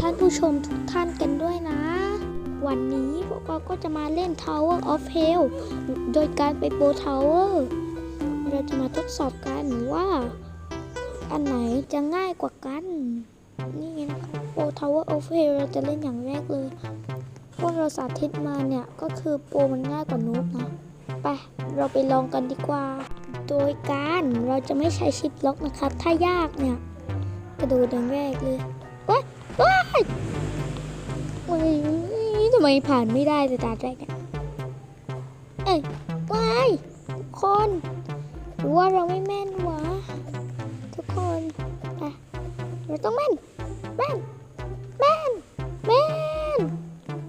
ท่านผู้ชมทุกท่านกันด้วยนะ วันนี้พวกเราก็จะมาเล่น Tower of Hell โดยการไปโปร Tower เราจะมาทดสอบกันว่า อันไหนจะง่ายกว่ากัน นี่ไงนะคะโปร Tower of Hell เราจะเล่นอย่างแรกเลย พวกเราสาธิตมาเนี่ยก็คือโปรมันง่ายกว่านูบนะ ไป เราไปลองกันดีกว่า โดยการเราจะไม่ใช้ชิปล็อกนะครับถ้ายากเนี่ย กระโดดอย่างแรกเลยว้า ยว้ายเฮ้ยทำไมผ่านไม่ได้แต่ตาแรกเนี่ยเอ้ยว้ายทุกคนหรือว่าเราไม่แม่นวะทุกคนไปเราต้องแม่นแม่นแม่นแม่น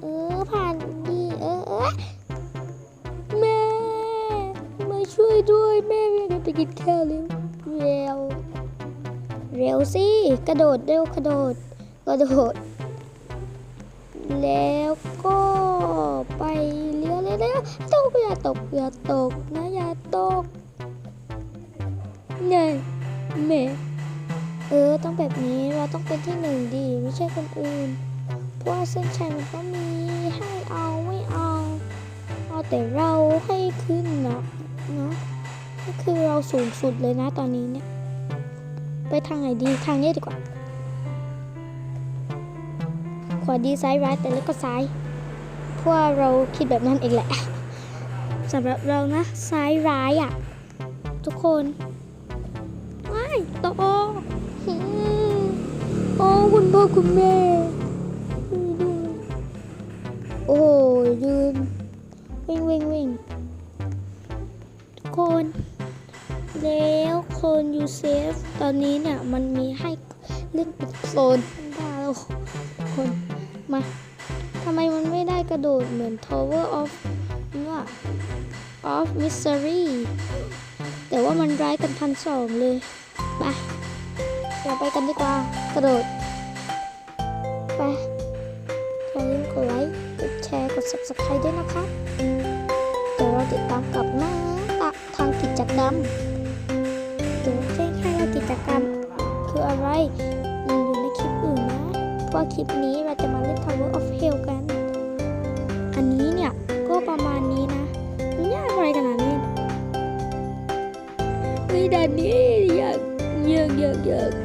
เออผ่านดีเออเออแม่มาช่วยด้วยแม่ไม่ได้ไปกินข้าวเลยเร็วเร็วสิกระโดดเร็วกระโดด ระโดด แล้วก็ไปเลี้ยวเร็วๆตกอย่าตกอย่าตกนะอย่าตกเนี่ยแม่เออต้องแบบนี้เราต้องเป็นที่หนึ่งดีไม่ใช่คนอื่น เพราะเส้นชัยมันก็มีให้เอาไม่เอาเอาแต่เราให้ขึ้นนะเนาะก็คือเราสูงสุดเลยนะตอนนี้เนี่ย ไปทางไหนดีทางนี้ดีกว่า ขวาดีซ้ายร้ายแต่แล้วก็ซ้ายเพราะเราคิดแบบนั้นเองแหละสำหรับเรานะซ้ายร้ายอะ่ะ ทุกคนว้ายโตโอโอ้คุณพ่อคุณแม่โอ้ยยืนวิ่งวิ่งวิ่งทุกคนแล้วคนยูเซฟตอนนี้เนี่ยมันมีให้เล่นเป็นโซนได้แล้วคน มาทำไมมันไม่ได้กระโดดเหมือน Tower of ว่า of Mystery แต่ว่ามันร้ายกันพันสองเลยไปเราไปกันดีกว่ากระโดด ไปอย่าลืมกดไลค์กดแชร์กด subscribe ด้วยนะคะเดี๋ยวเราติดตามกับมาทางกิจกรรมเดี๋ยวแจ้งให้ว่ากิจกรรมคืออะไร ว่าคลิปนี้เราจะมาเล่น Tower of Hell กัน อันนี้เนี่ย ก็ประมาณนี้นะมันยากอะไรขนาดนี้วิด่านนี้ยากยากยากยาก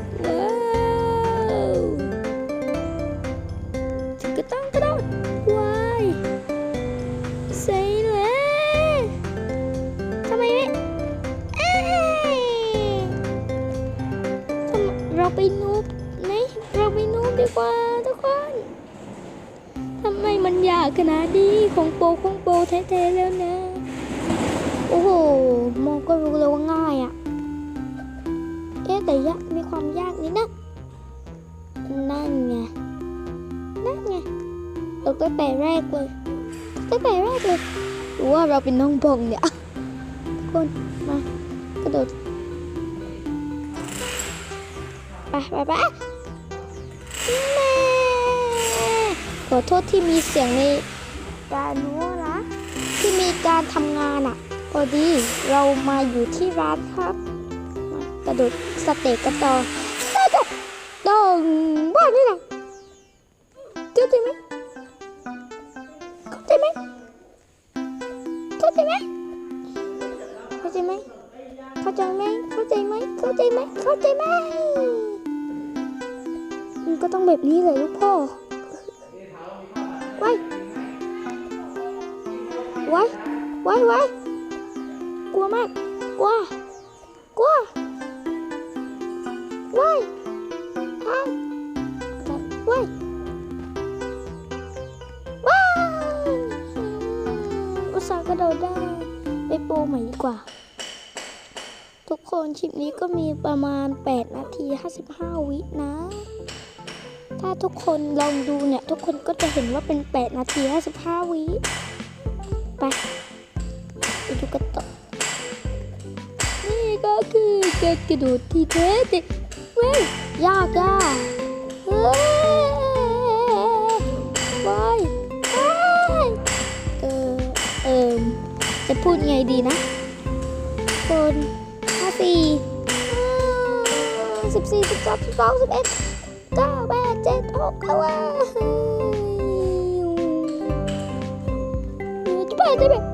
ากขนาดนี้ของโปของโปแท้ๆแล้วนะ โอ้โห มองก็รู้เลยว่าง่ายอะ่ะ เอ๊ะแต่ยากมีความยากนิดนะ นั่นไง นั่นไงตกตั้งแต่แรกเลยกตั้งแต่แรกเลยหรือว่าเราเป็นน้องบงเนี่ยทุกคนมากระโดดไปไปไปแขอโทษที่มีเสียงในการนู้นะที่มีการทำงานอะ่ะ พอดีเรามาอยู่ที่ร้านครับ กระโดดสเต็กกันต่อกระโดดตรงบ้านนี่นะเข้าใจไหมเข้าใจไหมเข้าใจไหมเข้าใจไหมเข้าใจไหมเข้าใจไหมเข้าใจไหมเข้าใจไหมมันก็ต้องแบบนี้เลยลูกพ่อ ไว้ไว้ไว้ไว้กลัวมาก กลัว กลัวไว้ทางไว้ว้าวอุตส่าห์กระโดดได้ไปโปรใหม่ดีกว่า ทุกคนคลิปนี้ก็มีประมาณ 8 นาที 55 วินะ ถ้าทุกคนลองดูเนี่ย ทุกคนก็จะเห็นว่าเป็น 8 นาที 55 วิไปไปดูกันต่อ นี่ก็คือการกระโดดที่แท้จริงเว้ย ยากอะเฮ้ยไปไปเออเออจะพูดไงดีนะ คนห้าสี่สิบสี่สิบสามสิบสองสิบเอ็ด เก้าแปดเจ็ดออกเขาว่าจะไปจะแบบ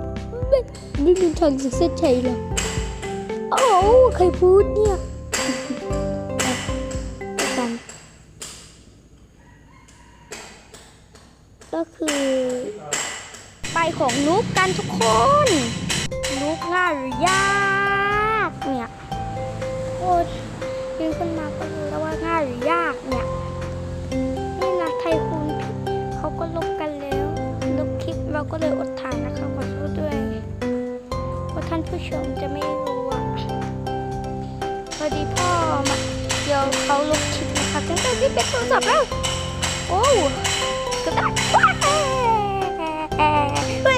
ไม่มีทางจะเส้นชัยหรอกโอ้ใครพูดเนี่ยกันก็คือไปของนุกกันทุกคนนุกง่ายหรือยากเนี่ยโคตรยืนขึ้นมาก็รู้แล้วว่าง่ายหรือยากเนี่ย ก็ลบกันแล้วลบคลิปเราก็เลยอดถ่ายนะคะขอโทษด้วยเพราะท่านผู้ชมจะไม่รู้อะพอดีพ่อมาเดี๋ยวเขาลบคลิปนะคะตั้งแต่ที่เป็นโทรศัพท์แล้วโอ้ก็ได้ว้าวเฮ้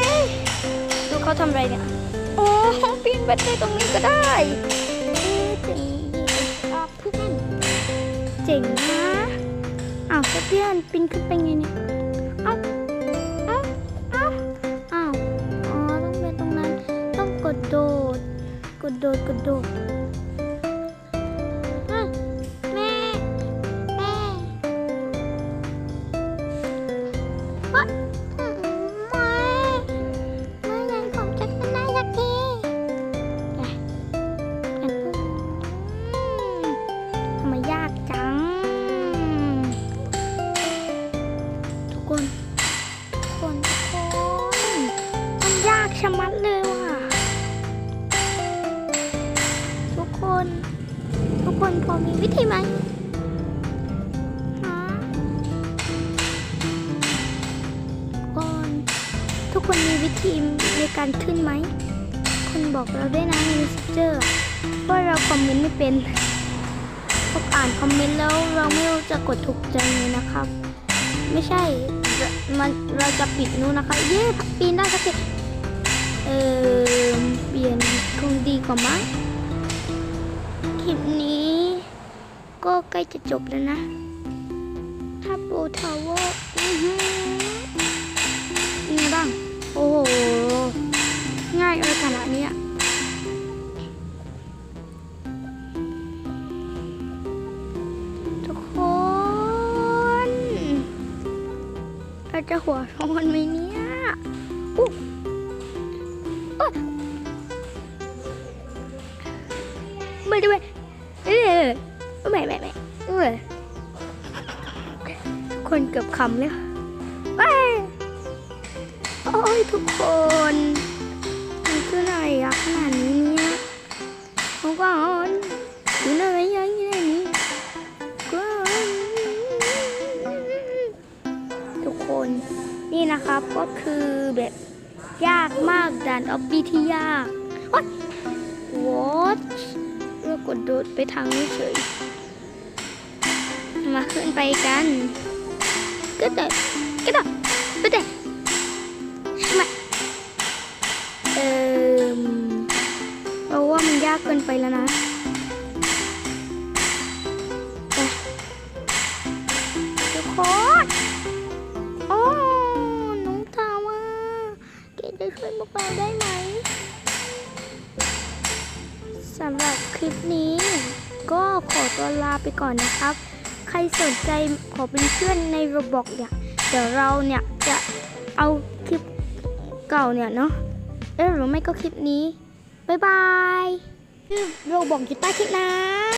ดูเขาทำอะไรเนี่ยโอ้ปีนบันไดตรงนี้ก็ได้เจ๋งอะเพื่อนเจ๋งนะอ้าวแล้วเพื่อนปีนขึ้นไปไงเนี่ย ดโดดกดโดดกระโดด มีวิธีไหมฮะก่อนทุกคนมีวิธีในการขึ้นไหมคนบอกเราด้วยนะใน Messenger ว่าเราคอมเมนต์ไม่เป็นพออ่านคอมเมนต์แล้วเราไม่รู้จะกดถูกใจเลยนะครับ ไม่ใช่เรามันเราจะปิดนู้นนะคะ เย้ปีนได้สักทีเออเปลี่ยนคงดีกว่ามั้งคลิปนี้ ก็ใกล้จะจบแล้วนะถ้าโปรทาวเวอร์อือหือเป็นไงบ้าง โอ้โห ง่ายอะไรขนาดนี้ทุกคน เราจะหัวร้อนไหมเนี่ยอุ๊ยโอ๊ยไม่ได้ไม่เออ ไม่ไม่ไม่เออทุกคนเกือบคำแล้วไปโอ้ยทุกคนมันคืออะไรอะขนาดนี้เนี่ยทุกคนอยู่ไหนยังอยู่ไหนนี่ก่อนทุกคนนี่นะครับก็คือแบบยากมากด่านออบบี้ที่ยากวัดวอทเรากดโดดไปทางนี้เฉย มาขึ้นไปกัน ก็ได้ก็ได้ก็ได้มาเออเราว่ามันยากเกินไปแล้วนะไปทุกคนโอ้น้องทาว่าเกดจะช่วยพวกเราได้ไหมสำหรับคลิปนี้ก็ขอตัวลาไปก่อนนะครับ ใครสนใจขอเป็นเพื่อนในระบบเนี่ย เดี๋ยวเราเนี่ยจะเอาคลิปเก่าเนี่ยเนาะ เออหรือไม่ก็คลิปนี้ บ๊ายบายโรบอกอยู่ใต้คลิปนะ